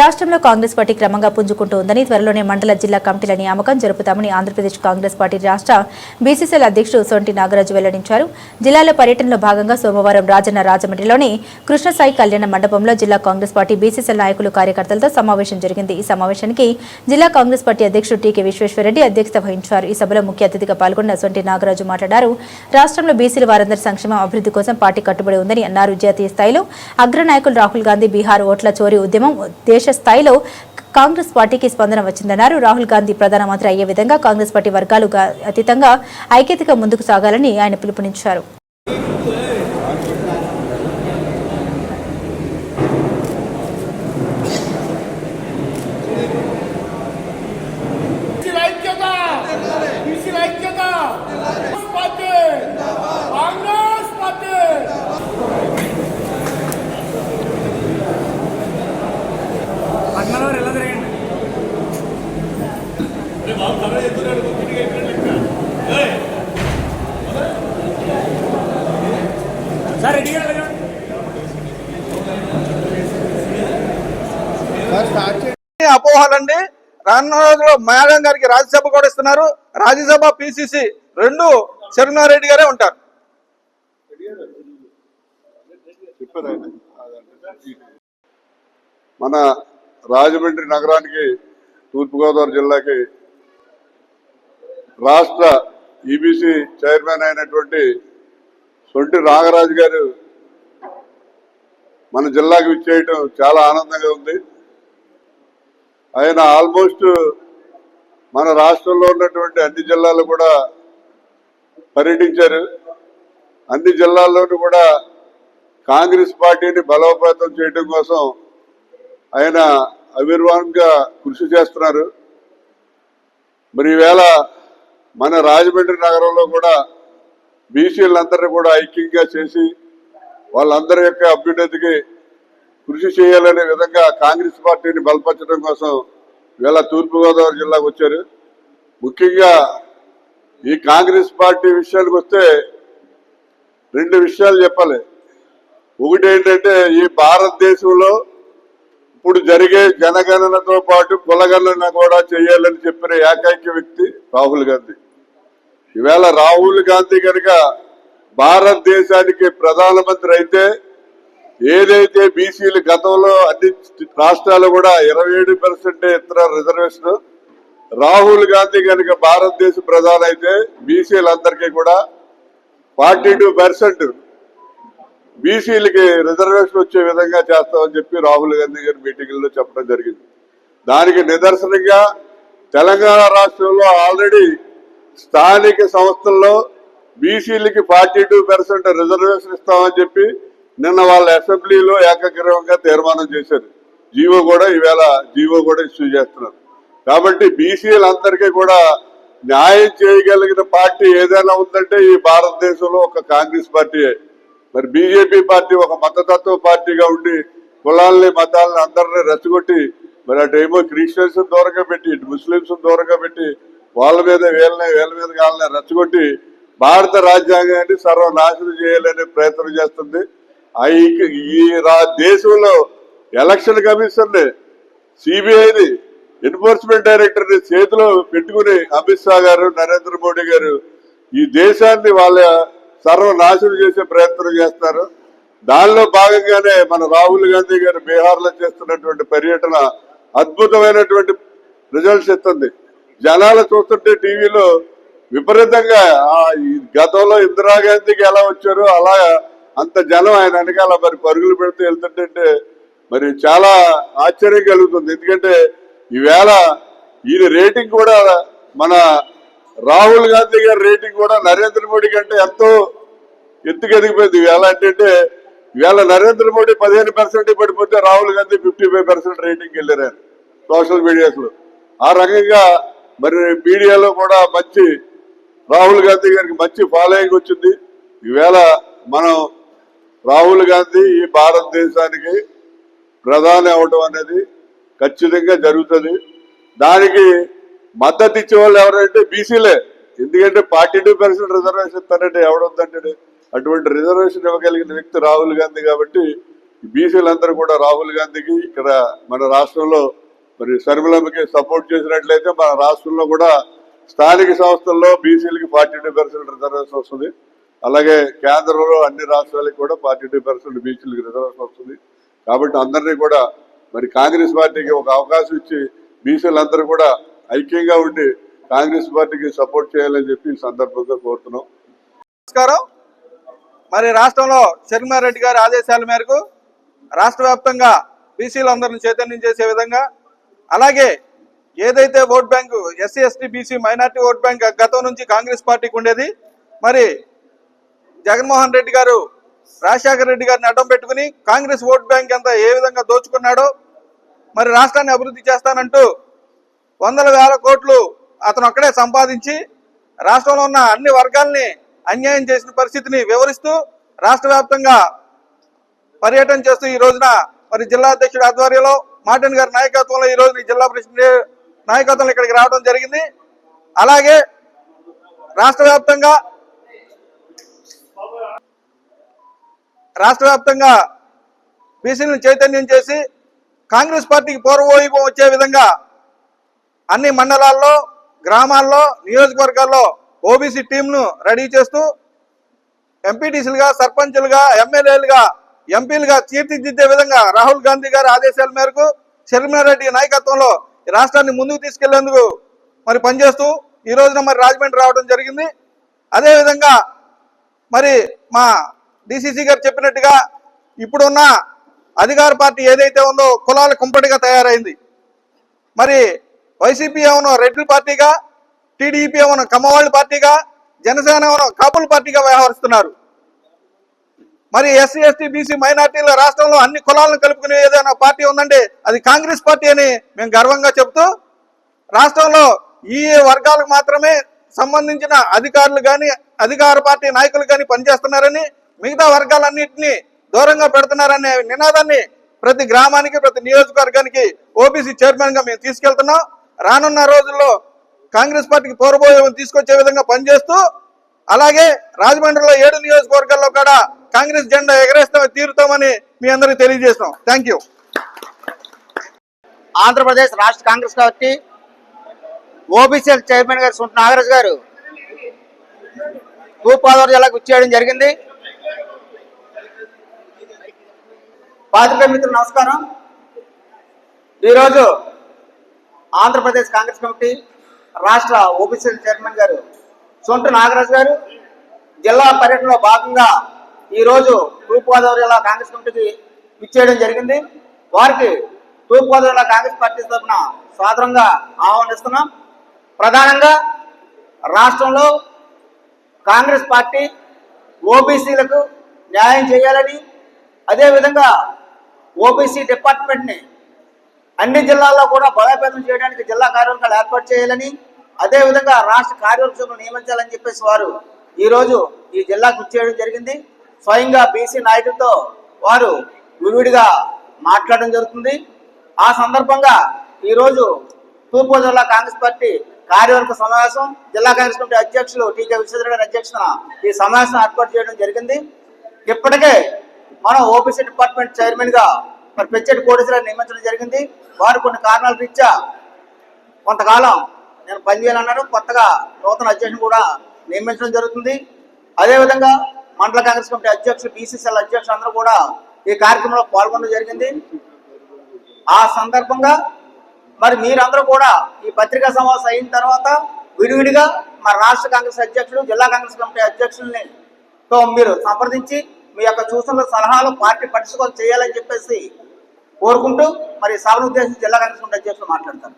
రాష్ట్రంలో కాంగ్రెస్ పార్టీ క్రమంగా పుంజుకుంటూ ఉందని త్వరలోనే మండల జిల్లా కమిటీల నియామకం జరుపుతామని ఆంధ్రప్రదేశ్ కాంగ్రెస్ పార్టీ రాష్ట్ర బీసీసీఎల్ అధ్యక్షుడు సొంటి నాగరాజు వెల్లడించారు. జిల్లాలో పర్యటనలో భాగంగా సోమవారం రాజన్న రాజమండ్రిలోని కృష్ణసాయి కళ్యాణ మండపంలో జిల్లా కాంగ్రెస్ పార్టీ బీసీసీఎల్ నాయకులు కార్యకర్తలతో సమావేశం జరిగింది. ఈ సమావేశానికి జిల్లా కాంగ్రెస్ పార్టీ అధ్యక్షుడు టీకే విశ్వేశ్వరరెడ్డి అధ్యక్షత వహించారు. ఈ సభలో ముఖ్య అతిథిగా పాల్గొన్న సొంటి నాగరాజు మాట్లాడారు. రాష్ట్రంలో బీసీల వారందరి సంక్షేమం అభివృద్ధి కోసం పార్టీ కట్టుబడి ఉందని అన్నారు. జాతీయ స్థాయిలో అగ్రనాయకులు రాహుల్ గాంధీ బీహార్ ఓట్ల చోరీ ఉద్యమం దేశ స్థాయిలో కాంగ్రెస్ పార్టీకి స్పందన వచ్చిందన్నారు. రాహుల్ గాంధీ ప్రధానమంత్రి అయ్యే విధంగా కాంగ్రెస్ పార్టీ వర్గాలు అతీతంగా ఐక్యతగా ముందుకు సాగాలని ఆయన పిలుపునిచ్చారు బీసీల ఐక్యత బీసీల ఐక్యత కాంగ్రెస్ పార్టీ కాంగ్రెస్ పార్టీ పద్మనాభం ఎలా తిరగండి సార్ రెడ్డి అపోహలండి రానున్న రోజుల్లో మేడం గారికి రాజ్యసభ కూడా ఇస్తున్నారు. రాజ్యసభ పిసిసి రెండు శరణారెడ్డి గారే ఉంటారు. మన రాజమండ్రి నగరానికి తూర్పుగోదావరి జిల్లాకి రాష్ట్ర ఈబీసీ చైర్మన్ అయినటువంటి తొంటి నాగరాజు గారు మన జిల్లాకు విచ్చేయటం చాలా ఆనందంగా ఉంది. ఆయన ఆల్మోస్ట్ మన రాష్ట్రంలో ఉన్నటువంటి అన్ని జిల్లాలు కూడా పర్యటించారు. అన్ని జిల్లాల్లోనూ కూడా కాంగ్రెస్ పార్టీని బలోపేతం చేయడం కోసం ఆయన అవిర్వాంగా కృషి చేస్తున్నారు. మరి ఈవేళ మన రాజమండ్రి నగరంలో కూడా బీసీలందరినీ కూడా ఐక్యంగా చేసి వాళ్ళందరి యొక్క అభ్యున్నతికి కృషి చేయాలనే విధంగా కాంగ్రెస్ పార్టీని బలపరచడం కోసం ఇవాళ తూర్పుగోదావరి జిల్లాకు వచ్చారు. ముఖ్యంగా ఈ కాంగ్రెస్ పార్టీ విషయానికి వస్తే రెండు విషయాలు చెప్పాలి. ఒకటి ఏంటంటే ఈ భారతదేశంలో ఇప్పుడు జరిగే జనగణనతో పాటు కులగణన కూడా చేయాలని చెప్పిన ఏకైక వ్యక్తి రాహుల్ గాంధీ. ఈవేళ రాహుల్ గాంధీ కనుక భారతదేశానికి ప్రధానమంత్రి అయితే ఏదైతే బీసీలు గతంలో అన్ని రాష్ట్రాలు కూడా ఇరవై ఏడు పర్సెంట్ ఇతర రిజర్వేషన్ రాహుల్ గాంధీ కనుక భారతదేశ ప్రధాని అయితే బీసీలందరికీ కూడా ఫార్టీ టూ పర్సెంట్ బీసీలకి రిజర్వేషన్ వచ్చే విధంగా చేస్తామని చెప్పి రాహుల్ గాంధీ గారి మీటింగ్లో చెప్పడం జరిగింది. దానికి నిదర్శనంగా తెలంగాణ రాష్ట్రంలో ఆల్రెడీ స్థానిక సంస్థల్లో బీసీలకి ఫార్టీ టూ పర్సెంట్ రిజర్వేషన్ ఇస్తామని చెప్పి నిన్న వాళ్ళ అసెంబ్లీలో ఏకగ్రీవంగా తీర్మానం చేశారు. జీవో కూడా ఈవేళ జీవో కూడా ఇష్యూ చేస్తున్నారు. కాబట్టి బీసీలందరికీ కూడా న్యాయం చేయగలిగిన పార్టీ ఏదైనా ఉందంటే ఈ భారతదేశంలో ఒక కాంగ్రెస్ పార్టీయే. మరి బీజేపీ పార్టీ ఒక మతతత్వ పార్టీగా ఉండి కులాలని మతాలని అందరినీ రెచ్చగొట్టి మరి అటేమో క్రిస్టియన్స్ దూరంగా పెట్టి ఇటు ముస్లింస్ దూరంగా పెట్టి వాళ్ళ మీద వీళ్ళని వీళ్ళ మీద వాళ్ళని రెచ్చగొట్టి భారత రాజ్యాంగాన్ని సర్వనాశనం చేయాలనే ప్రయత్నం చేస్తుంది. ఈ- రా- దేశంలో ఎలక్షన్ కమిషన్ సిబిఐని ఎన్ఫోర్స్మెంట్ డైరెక్టర్ని చేతిలో పెట్టుకుని అమిత్ షా గారు నరేంద్ర మోడీ గారు ఈ దేశాన్ని వాళ్ళ సర్వనాశనం చేసే ప్రయత్నం చేస్తారు. దానిలో భాగంగానే మన రాహుల్ గాంధీ గారు బీహార్లో చేస్తున్నటువంటి పర్యటన అద్భుతమైనటువంటి రిజల్ట్స్ ఇస్తుంది జనాలు చూస్తుంటే టీవీలో విపరీతంగా ఆ ఈ గతంలో ఇందిరాగాంధీకి ఎలా వచ్చారో అలా అంత జనం ఆయన వెనకాల మరి పరుగులు పెడుతూ వెళ్తుంటే మరి చాలా ఆశ్చర్యం కలుగుతుంది. ఎందుకంటే ఈవేళ ఈయన రేటింగ్ కూడా మన రాహుల్ గాంధీ గారి రేటింగ్ కూడా నరేంద్ర మోడీ కంటే ఎంతో ఎత్తుకు ఎదిగిపోయింది. ఈవేళ ఏంటంటే ఈవేళ నరేంద్ర మోడీ పదిహేను పర్సెంట్ పడిపోతే Rahul Gandhi fifty five percent rating వెళ్ళారు సోషల్ మీడియాస్లో. ఆ రకంగా మరి మీడియాలో కూడా మంచి రాహుల్ గాంధీ గారికి మంచి ఫాలోయింగ్ వచ్చింది. ఈవేళ మనం రాహుల్ గాంధీ ఈ భారతదేశానికి ప్రధాని అవడం అనేది ఖచ్చితంగా జరుగుతుంది. దానికి మద్దతు ఇచ్చే వాళ్ళు ఎవరంటే బీసీలే. ఎందుకంటే ఫార్టీ టూ పర్సెంట్ రిజర్వేషన్ ఇస్తానంటే ఎవడొద్దంటే అటువంటి రిజర్వేషన్ ఇవ్వగలిగిన వ్యక్తి రాహుల్ గాంధీ కాబట్టి బీసీలందరూ కూడా రాహుల్ గాంధీకి ఇక్కడ మన రాష్ట్రంలో మరి శర్మిలమ్మకి సపోర్ట్ చేసినట్లయితే మన రాష్ట్రంలో కూడా స్థానిక సంస్థల్లో బీసీలకి ఫార్టీ టూ పర్సెంట్ రిజర్వేషన్ వస్తుంది. అలాగే కేంద్రంలో అన్ని రాష్ట్రాలకు కూడా ఫార్టీ టూ పర్సెంట్ బీసీలకి రిజర్వేషన్ వస్తుంది. కాబట్టి అందరినీ కూడా మరి కాంగ్రెస్ పార్టీకి ఒక అవకాశం ఇచ్చి బీసీలందరూ కూడా ఐక్యంగా ఉండి కాంగ్రెస్ పార్టీకి సపోర్ట్ చేయాలని చెప్పి ఈ సందర్భంగా కోరుతున్నాం. నమస్కారం. మరి రాష్ట్రంలో షర్మిలారెడ్డి గారి ఆదేశాల మేరకు రాష్ట్ర వ్యాప్తంగా బీసీలందరిని చైతన్యం చేసే విధంగా అలాగే ఏదైతే vote bank SC ST BC minority vote bank గతం నుంచి కాంగ్రెస్ పార్టీకి ఉండేది మరి జగన్మోహన్ రెడ్డి గారు రాజశేఖర రెడ్డి గారిని అడ్డం పెట్టుకుని కాంగ్రెస్ ఓట్ బ్యాంక్ అంతా ఏ విధంగా దోచుకున్నాడో మరి రాష్ట్రాన్ని అభివృద్ధి చేస్తానంటూ వందల వేల కోట్లు అతను అక్కడే సంపాదించి రాష్ట్రంలో ఉన్న అన్ని వర్గాల్ని అన్యాయం చేసిన పరిస్థితిని వివరిస్తూ రాష్ట్ర వ్యాప్తంగా పర్యటన చేస్తూ ఈ రోజున మరి జిల్లా అధ్యక్షుడి ఆధ్వర్యంలో మార్టిన్ గారి నాయకత్వంలో ఈ రోజున జిల్లా ప్రెసిడెంట్ నాయకత్వంలో ఇక్కడికి రావడం జరిగింది. అలాగే రాష్ట్ర వ్యాప్తంగా రాష్ట్ర వ్యాప్తంగా బీసీలను చైతన్యం చేసి కాంగ్రెస్ పార్టీకి పూర్వవైపు వచ్చే విధంగా అన్ని మండలాల్లో గ్రామాల్లో నియోజకవర్గాల్లో ఓబీసీ టీంను రెడీ చేస్తూ ఎంపీటీసీలుగా సర్పంచులుగా ఎమ్మెల్యేలుగా ఎంపీలుగా తీర్చిదిద్దే విధంగా రాహుల్ గాంధీ గారి ఆదేశాల మేరకు షర్మిలారెడ్డి నాయకత్వంలో ఈ రాష్ట్రాన్ని ముందుకు తీసుకెళ్ళేందుకు మరి పనిచేస్తూ ఈ రోజున మరి రాజమండ్రి రావడం జరిగింది. అదేవిధంగా మరి మా డిసిసి గారు చెప్పినట్టుగా ఇప్పుడున్న అధికార పార్టీ ఏదైతే ఉందో కులాల కుంపటిగా తయారైంది. మరి వైసీపీ ఏమన్నా రెడ్డి పార్టీగా టీడీపీ ఏమన్నా కమ్మవాళ్ళ పార్టీగా జనసేన ఏమన్నా కాపుల పార్టీగా వ్యవహరిస్తున్నారు. మరి ఎస్సీ ఎస్టీ బీసీ మైనార్టీల రాష్ట్రంలో అన్ని కులాలను కలుపుకునే ఏదైనా పార్టీ ఉందండి అది కాంగ్రెస్ పార్టీ అని మేము గర్వంగా చెబుతూ రాష్ట్రంలో ఈ వర్గాలకు మాత్రమే సంబంధించిన అధికారులు కానీ అధికార పార్టీ నాయకులు కానీ పనిచేస్తున్నారని మిగతా వర్గాలన్నింటినీ దూరంగా పెడుతున్నారనే నినాదాన్ని ప్రతి గ్రామానికి ప్రతి నియోజకవర్గానికి ఓబీసీ చైర్మన్గా మేము తీసుకెళ్తున్నాం. రానున్న రోజుల్లో కాంగ్రెస్ పార్టీకి పూర్వభోయం తీసుకొచ్చే విధంగా పనిచేస్తూ అలాగే రాజమండ్రిలో ఏడు నియోజకవర్గాల్లో కూడా కాంగ్రెస్ జెండా ఎగరేస్తామని తీరుతామని మీ అందరికి తెలియజేస్తాం థ్యాంక్ యూ ఆంధ్రప్రదేశ్ రాష్ట్ర కాంగ్రెస్ పార్టీ ఓబీసీఎల్ చైర్మన్ గారు సుంట నాగరాజు గారు తూర్పుగోదావరి జిల్లాకు వచ్చేయడం జరిగింది. పాత్రికేయ మిత్రులు నమస్కారం. ఈరోజు ఆంధ్రప్రదేశ్ కాంగ్రెస్ కమిటీ రాష్ట్ర ఓబీసీఎల్ చైర్మన్ గారు సొంట నాగరాజు గారు జిల్లా పర్యటనలో భాగంగా ఈరోజు తూర్పుగోదావరి జిల్లా కాంగ్రెస్ కమిటీకి ఇచ్చేయడం జరిగింది. వారికి తూర్పుగోదావరి జిల్లా కాంగ్రెస్ పార్టీ తరఫున సాదరంగా ఆహ్వానిస్తున్నాం. ప్రధానంగా రాష్ట్రంలో కాంగ్రెస్ పార్టీ ఓబీసీలకు న్యాయం చేయాలని అదేవిధంగా ఓబీసీ డిపార్ట్మెంట్ని అన్ని జిల్లాల్లో కూడా బలోపేతం చేయడానికి జిల్లా కార్యవర్గాలు ఏర్పాటు చేయాలని అదేవిధంగా రాష్ట్ర కార్యవర్గ నియమించాలని చెప్పేసి వారు ఈరోజు ఈ జిల్లాకు వచ్చేయడం జరిగింది. స్వయంగా బీసీ నాయకులతో వారు విడివిడిగా మాట్లాడడం జరుగుతుంది. ఆ సందర్భంగా ఈరోజు తూర్పు జిల్లా కాంగ్రెస్ పార్టీ కార్యవర్గ సమావేశం జిల్లా కాంగ్రెస్ కమిటీ అధ్యక్షులు టీకే విశ్వేశ్వర గారి అధ్యక్షతన ఈ సమావేశం ఏర్పాటు చేయడం జరిగింది. ఇప్పటికే మనం ఓబీసీ డిపార్ట్మెంట్ చైర్మన్గా మరి పెచ్చటి కోటేశ్వర నియమించడం జరిగింది. వారు కొన్ని కారణాల రీత్యా కొంతకాలం నేను పనిచేయాలన్నారు కొత్తగా నూతన అధ్యక్షుని కూడా నియమించడం జరుగుతుంది. అదేవిధంగా మండల కాంగ్రెస్ కమిటీ అధ్యక్షులు బీసీసీఎల్ అధ్యక్షులు అందరూ కూడా ఈ కార్యక్రమంలో పాల్గొనడం జరిగింది. ఆ సందర్భంగా మరి మీరందరూ కూడా ఈ పత్రికా సమావేశం అయిన తర్వాత విడివిడిగా మన రాష్ట్ర కాంగ్రెస్ అధ్యక్షులు జిల్లా కాంగ్రెస్ కమిటీ అధ్యక్షుల్ని తో మీరు సంప్రదించి మీ యొక్క సూచనలు సలహాలు పార్టీ పట్టించుకొని చేయాలని చెప్పేసి కోరుకుంటూ మరి సభను ఉద్దేశించి జిల్లా కాంగ్రెస్ కమిటీ అధ్యక్షులు మాట్లాడతారు.